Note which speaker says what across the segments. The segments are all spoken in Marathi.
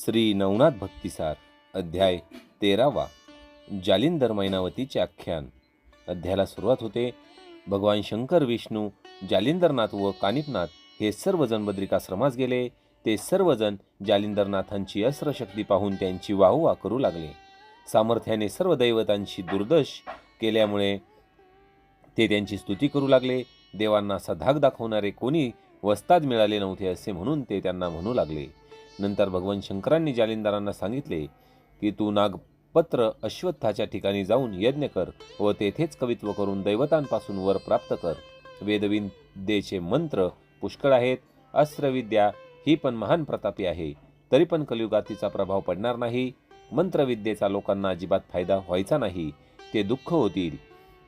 Speaker 1: श्री नवनाथ भक्तिसार अध्याय तेरावा जालिंदर मैनावतीचे आख्यान. अध्यायाला सुरुवात होते भगवान शंकर विष्णू जालिंदरनाथ व कानिपनाथ हे सर्वजण बद्रिकाश्रमास गेले. ते सर्वजण जालिंदरनाथांची अस्त्रशक्ती पाहून त्यांची वाहुवा करू लागले. सामर्थ्याने सर्व दैवतांची दुर्दश केल्यामुळे ते त्यांची स्तुती करू लागले. देवांना असा धाक दाखवणारे कोणी वस्ताद मिळाले नव्हते असे म्हणून ते त्यांना म्हणू लागले. नंतर भगवान शंकरांनी जालिंदरांना सांगितले की तू नागपत्र अश्वत्थाच्या ठिकाणी जाऊन यज्ञ कर व तेथेच कवित्व करून दैवतांपासून वर प्राप्त कर. वेदविद्येचे मंत्र पुष्कळ आहेत. अस्त्रविद्या ही पण महान प्रतापी आहे. तरी पण कलियुगात तिचा प्रभाव पडणार नाही. मंत्रविद्येचा लोकांना अजिबात फायदा व्हायचा नाही. ते दुःख होतील.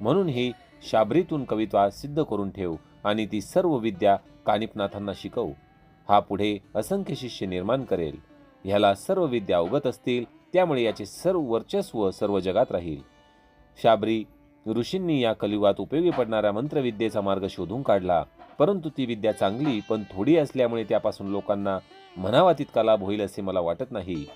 Speaker 1: म्हणून ही शाबरीतून कवित्वा सिद्ध करून ठेव आणि ती सर्व विद्या कानिपनाथांना शिकव. हा पुढे असंख्य शिष्य निर्माण करेल. ह्याला सर्व विद्या अवगत असतील त्यामुळे याचे सर्व वर्चस्व सर्व जगात राहील. शाबरी ऋषींनी या कलियुगात उपयोगी पडणाऱ्या मंत्रविद्येचा मार्ग शोधून काढला. परंतु ती विद्या चांगली पण थोडी असल्यामुळे त्यापासून लोकांना म्हणावा तितका लाभ होईल असे मला वाटत नाही.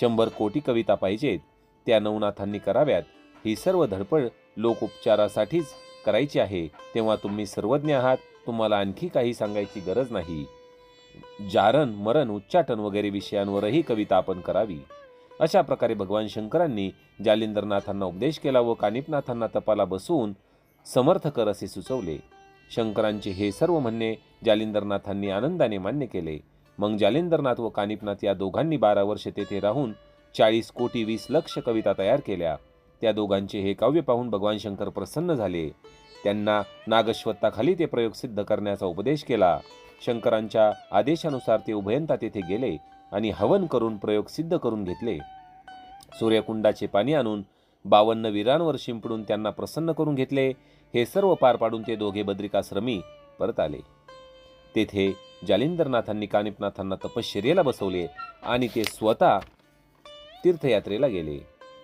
Speaker 1: शंभर कोटी कविता पाहिजेत. त्या नवनाथांनी कराव्यात. ही सर्व धडपड लोक उपचारासाठीच करायची आहे. तेव्हा तुम्ही सर्वज्ञ आहात. तुम्हाला आणखी काही सांगायची गरज नाही. जारण मरण उच्चाटन वगैरे विषयांवरही कविता आपण करावी. अशा प्रकारे भगवान शंकरांनी जालिंदरनाथांना उपदेश केला व कानिपनाथांना तपाला बसवून समर्थ कर असे सुचवले. शंकरांचे हे सर्व म्हणणे जालिंदरनाथांनी आनंदाने मान्य केले. मग जालिंदरनाथ व कानिपनाथ या दोघांनी बारा वर्षे तेथे राहून चाळीस कोटी वीस लक्ष कविता तयार केल्या. त्या दोघांचे हे काव्य पाहून भगवान शंकर प्रसन्न झाले. त्यांना नागश्वत्ताखाली ते प्रयोग सिद्ध करण्याचा उपदेश केला. शंकरांच्या आदेशानुसार ते उभयंता तेथे गेले आणि हवन करून प्रयोग सिद्ध करून घेतले. सूर्यकुंडाचे पाणी आणून बावन्न वीरांवर शिंपडून त्यांना प्रसन्न करून घेतले. हे सर्व पार पाडून ते दोघे बद्रिकाश्रमी परत आले. तेथे जालिंदरनाथांनी कानिपनाथांना तपश्चर्येला बसवले आणि ते स्वतः तीर्थयात्रेला गेले.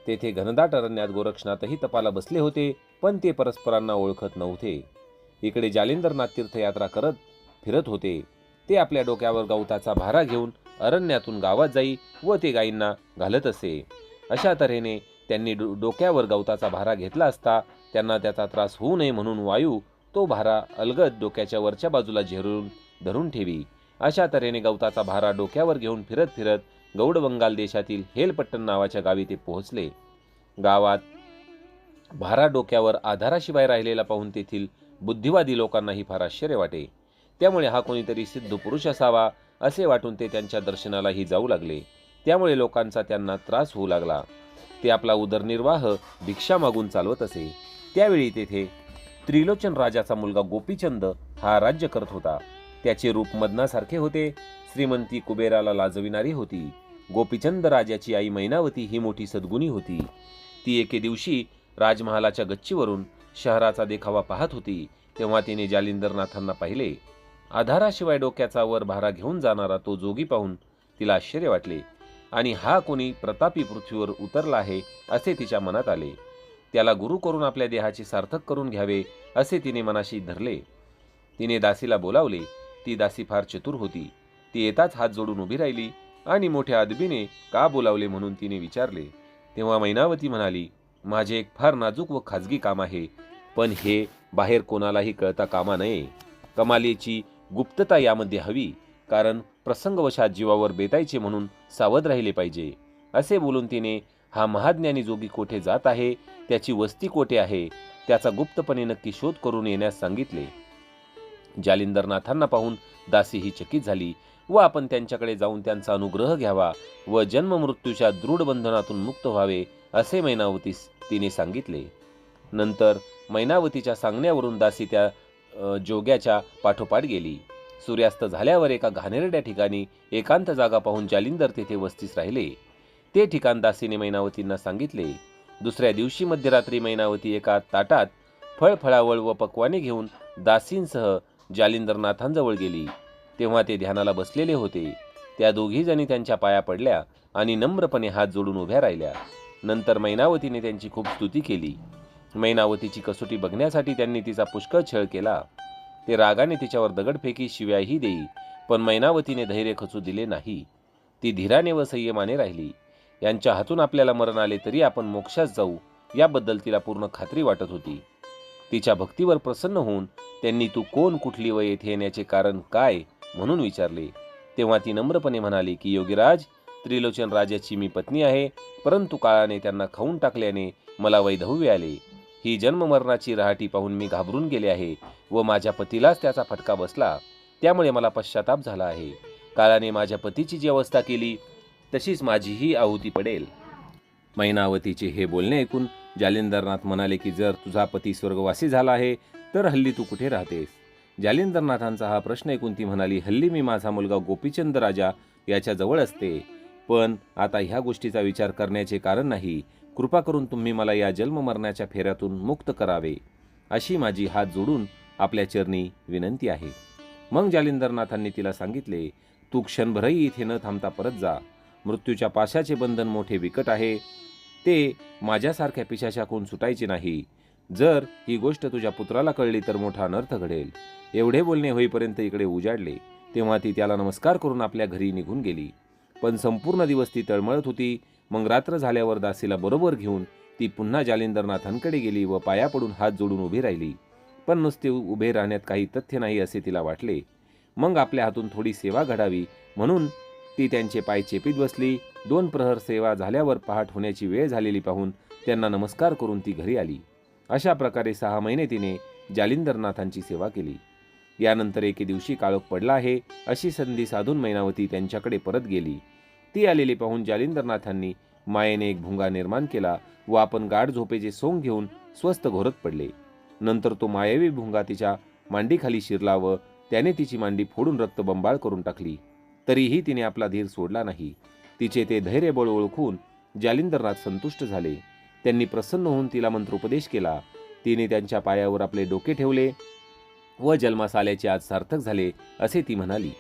Speaker 1: तेथे घनदाट अरण्यात गोरक्षनाथही तपाला बसले होते. पण ते परस्परांना ओळखत नव्हते. इकडे जालिंदरनाथ तीर्थयात्रा करत फिरत होते. ते आपल्या डोक्यावर गवताचा भारा घेऊन अरण्यातून गावात जाई व ते गायींना घालत असे. अशा तऱ्हेने त्यांनी डो- डोक्यावर गवताचा भारा घेतला असता त्यांना त्याचा त्रास होऊ नये म्हणून वायू तो भारा अलगद डोक्याच्या वरच्या बाजूला झेरून धरून ठेवी. अशा तऱ्हेने गवताचा भारा डोक्यावर घेऊन फिरत फिरत गौड बंगाल देशातील हेलपट्टण नावाच्या गावी ते पोहोचले. गावात भारा डोक्यावर आधाराशिवाय राहिलेला पाहून तेथील बुद्धिवादी लोकांनाही फार आश्चर्य वाटे. त्यामुळे हा कोणीतरी सिद्ध पुरुष असावा असे वाटून ते त्यांच्या दर्शनालाही जाऊ लागले. त्यामुळे लोकांचा त्यांना त्रास होऊ लागला. ते आपला उदरनिर्वाह भिक्षा मागून चालवत असे. त्यावेळी तेथे त्रिलोचन राजाचा मुलगा गोपीचंद हा राज्य करत होता. त्याचे रूप मदनासारखे होते. श्रीमंती कुबेराला लाजविणारी होती. गोपीचंद राजाची आई मैनावती ही मोठी सद्गुणी होती. ती एके दिवशी राजमहालाच्या गच्चीवरून शहराचा देखावा पाहत होती तेव्हा तिने जालिंदरनाथांना पाहिले. आधाराशिवाय डोक्याचा वर भारा घेऊन जाणारा तो जोगी पाहून तिला आश्चर्य वाटले. आणि हा कोणी प्रतापी पृथ्वीवर उतरला आहे असे तिच्या मनात आले. त्याला गुरु करून आपल्या देहाचे सार्थक करून घ्यावे असे तिने मनाशी धरले. तिने दासीला बोलावले. ती दासी फार चतुर होती. ती येताच हात जोडून उभी राहिली आणि मोठ्या अदबीने का बोलावले म्हणून तिने विचारले. तेव्हा मैनावती म्हणाली माझे एक फार नाजूक व खाजगी काम आहे. पण हे बाहेर कोणालाही कळता कामा नये. कमालीची गुप्तता यामध्ये हवी कारण प्रसंगवशात जीवावर बेतायचे म्हणून सावध राहिले पाहिजे. असे बोलून तिने हा महाज्ञानी जोगी कोठे जात आहे? त्याची वस्ती कोठे आहे? त्याचा गुप्तपणे नक्की शोध करून येण्यास सांगितले. जालिंदरनाथांना पाहून दासी ही चकित झाली व आपण त्यांच्याकडे जाऊन त्यांचा अनुग्रह घ्यावा व जन्ममृत्यूच्या दृढ बंधनातून मुक्त व्हावे. असे मैनावतीस तिने सांगितले. नंतर मैनावतीच्या सांगण्यावरून दासी त्या जोग्याच्या पाठोपाठ गेली. सूर्यास्त झाल्यावर एका घाणेरड्या ठिकाणी एकांत जागा पाहून जालिंदर तेथे वस्तीस राहिले. ते ठिकाण दासीने मैनावतींना सांगितले. दुसऱ्या दिवशी मध्यरात्री मैनावती एका ताटात फळफळावळ व पक्वाने घेऊन दासींसह जालिंदरनाथांजवळ गेली. तेव्हा ते ध्यानाला बसलेले होते. त्या दोघीजणी त्यांच्या पाया पडल्या आणि नम्रपणे हात जोडून उभ्या राहिल्या. नंतर मैनावतीने त्यांची खूप स्तुती केली. मैनावतीची कसोटी बघण्यासाठी त्यांनी तिचा पुष्कळ छळ केला. ते रागाने तिच्यावर दगडफेकी शिव्याही देई पण मैनावतीने धैर्य खचू दिले नाही. ती धीराने व संयमाने राहिली. यांच्या हातून आपल्याला मरण आले तरी आपण मोक्षात जाऊ याबद्दल तिला पूर्ण खात्री वाटत होती. तिच्या भक्तीवर प्रसन्न होऊन त्यांनी तू कोण कुठली व येथे येण्याचे कारण काय? म्हणून विचारले. तेव्हा ती नम्रपणे म्हणाली की योगीराज त्रिलोचन राजाची मी पत्नी आहे. परंतु काळाने त्यांना खाऊन टाकल्याने मला वैधव्य आले. ही जन्ममरणाची रहाटी पाहून मी घाबरून गेले आहे व माझ्या पतीलाच त्याचा फटका बसला. त्यामुळे मला पश्चाताप झाला आहे. काळाने माझ्या पतीची जी अवस्था केली तशीच माझीही आहुती पडेल. मैनावतीचे हे बोलणे ऐकून जालिंदरनाथ म्हणाले की जर तुझा पती स्वर्गवासी झाला आहे तर हल्ली तू कुठे राहतेस? जालिंदरनाथांचा हा प्रश्न ऐकून ती म्हणाली हल्ली मी माझा मुलगा गोपीचंद राजा याच्या जवळ असते. पण आता ह्या गोष्टीचा विचार करण्याचे कारण नाही. कृपा करून तुम्ही मला या जन्ममरणाच्या फेऱ्यातून मुक्त करावे. अशी माझी हात जोडून आपल्या चरणी विनंती आहे. मग जालिंदरनाथांनी तिला सांगितले तू क्षणभरही इथे न थांबता परत जा. मृत्यूच्या पाशाचे बंधन मोठे विकट आहे. ते माझ्यासारख्या पिशाच्याकून सुटायचे नाही. जर ही गोष्ट तुझ्या पुत्राला कळली तर मोठा अनर्थ घडेल. एवढे बोलणे होईपर्यंत इकडे उजाडले. तेव्हा ती त्याला नमस्कार करून आपल्या घरी निघून गेली. पण संपूर्ण दिवस ती तळमळत होती. मग रात्र झाल्यावर दासीला बरोबर घेऊन ती पुन्हा जालिंदरनाथांकडे गेली व पाया पडून हात जोडून उभी राहिली. पण नुसते उभे राहण्यात काही तथ्य नाही असे तिला वाटले. मग आपल्या हातून थोडी सेवा घडावी. म्हणून ती त्यांचे पाय चेपीत बसली. दोन प्रहर सेवा झाल्यावर पहाट होण्याची वेळ झालेली पाहून त्यांना नमस्कार करून ती घरी आली. अशा प्रकारे सहा महिने तिने जालिंदरनाथांची सेवा केली. यानंतर एके दिवशी काळोख पडला आहे अशी संधी साधून मैनावती त्यांच्याकडे परत गेली. ती आलेली पाहून जालिंदरनाथांनी मायेने एक भुंगा निर्माण केला व आपण गाढ झोपेचे सोंग घेऊन स्वस्थ घोरत पडले. नंतर तो मायावी भुंगा तिच्या मांडीखाली शिरला व त्याने तिची मांडी फोडून रक्तबंबाळ करून टाकली. तरीही तिने आपला धीर सोडला नाही. तिचे ते धैर्यबळ ओळखून जालिंदरनाथ संतुष्ट झाले. त्यांनी प्रसन्न होऊन तिला मंत्रोपदेश केला. तिने त्यांच्या पायावर आपले डोके ठेवले व जन्मास आल्याचे आज सार्थक झाले असे ती म्हणाली.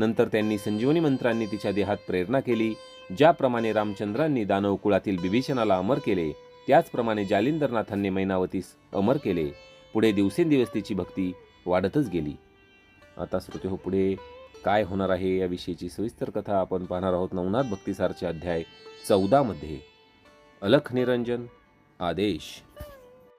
Speaker 1: नंतर त्यांनी संजीवनी मंत्रांनी तिच्या देहात प्रेरणा केली ज्याप्रमाणे रामचंद्रांनी दानव कुळातील बिभीषणाला अमर केले त्याचप्रमाणे जालिंदरनाथांनी मैनावतीस अमर केले. पुढे दिवसेंदिवस तिची भक्ती वाढतच गेली. आता श्रोते हो पुढे काय होणार आहे याविषयीची सविस्तर कथा आपण पाहणार आहोत नवनाथ भक्तिसारचे अध्याय चौदामध्ये अलख निरंजन आदेश.